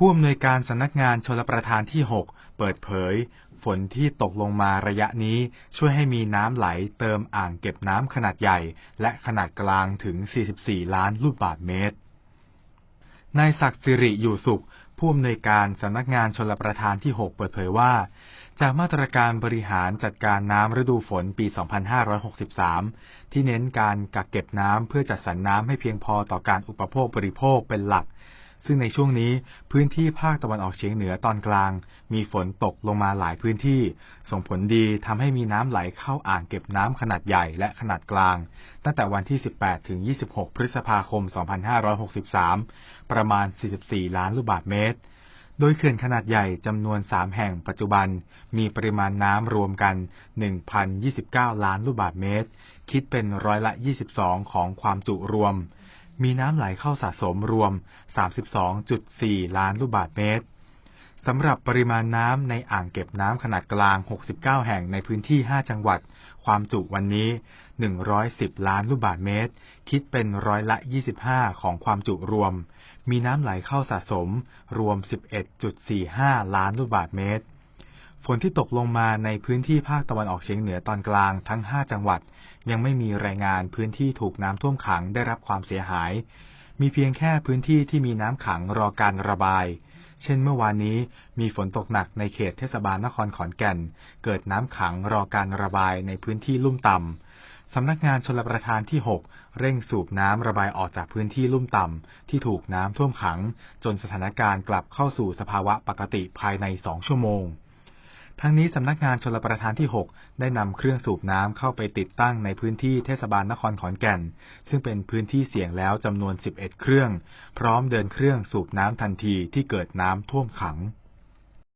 ผู้อำนวยการสำนักงานชลประทานที่ 6 เปิดเผย ฝนที่ตกลงมาระยะนี้ช่วยให้มีน้ำไหลเติมอ่างเก็บน้ำขนาดใหญ่ และขนาดกลางถึง 44 ล้านลูกบาศก์เมตร นายศักดิ์สิริอยู่สุข ผู้อำนวยการสำนักงานชลประทานที่ 6 เปิดเผยว่า จากมาตรการบริหารจัดการน้ำฤดูฝนปี 2563 ที่เน้นการกักเก็บน้ำเพื่อจัดสรรน้ำให้เพียงพอต่อการอุปโภคบริโภคเป็นหลัก ซึ่งในช่วงนี้พื้นที่ภาคตะวันออกเฉียงเหนือตอนกลาง มีฝนตกลงมาหลายพื้นที่ ส่งผลดีทำให้มีน้ำไหลเข้าอ่างเก็บน้ำขนาดใหญ่และขนาดกลาง ตั้งแต่วันที่ 18 ถึง 26 พฤษภาคม 2563 ประมาณ 44 ล้านลูกบาศก์เมตรโดยเขื่อนขนาดใหญ่จำนวน 3 แห่งปัจจุบัน มีปริมาณน้ำรวมกัน 1,029 ล้านลูกบาศก์เมตร คิดเป็นร้อยละ 22 ของความจุรวม มีน้ำไหลเข้าสะสมรวม 32.4 ล้านลูกบาศก์เมตรสำหรับปริมาณน้ำในอ่างเก็บน้ำขนาดกลาง 69 แห่งในพื้นที่ 5 จังหวัด ความจุวันนี้ 110 ล้านลูกบาศก์เมตร คิดเป็นร้อยละ 25 ของความจุรวม มีน้ำไหลเข้าสะสม รวม 11.45 ล้านลูกบาศก์เมตร ฝนที่ตกลงมาในพื้นที่ภาคตะวันออกเฉียงเหนือตอนกลางทั้ง 5 จังหวัด ยังไม่มีรายงานพื้นที่ถูกน้ำท่วมขังได้รับความเสียหาย มีเพียงแค่พื้นที่ที่มีน้ำขังรอการระบาย เช่นเมื่อวานนี้มีฝนตกหนักในเขตเทศบาลนครขอนแก่น เกิดน้ำขังรอการระบายในพื้นที่ลุ่มต่ำสำนักงานชลประทานที่ 6 เร่งสูบน้ำระบายออกจากพื้นที่ลุ่มต่ำที่ถูกน้ำท่วมขัง จนสถานการณ์กลับเข้าสู่สภาวะปกติภายใน2ชั่วโมง ทั้งนี้สำนักงานชลประทานที่ 6 ได้นำเครื่องสูบน้ำเข้าไปติดตั้งในพื้นที่เทศบาลนครขอนแก่น ซึ่งเป็นพื้นที่เสี่ยงแล้วจำนวน 11 เครื่อง พร้อมเดินเครื่องสูบน้ำทันทีที่เกิดน้ำท่วมขัง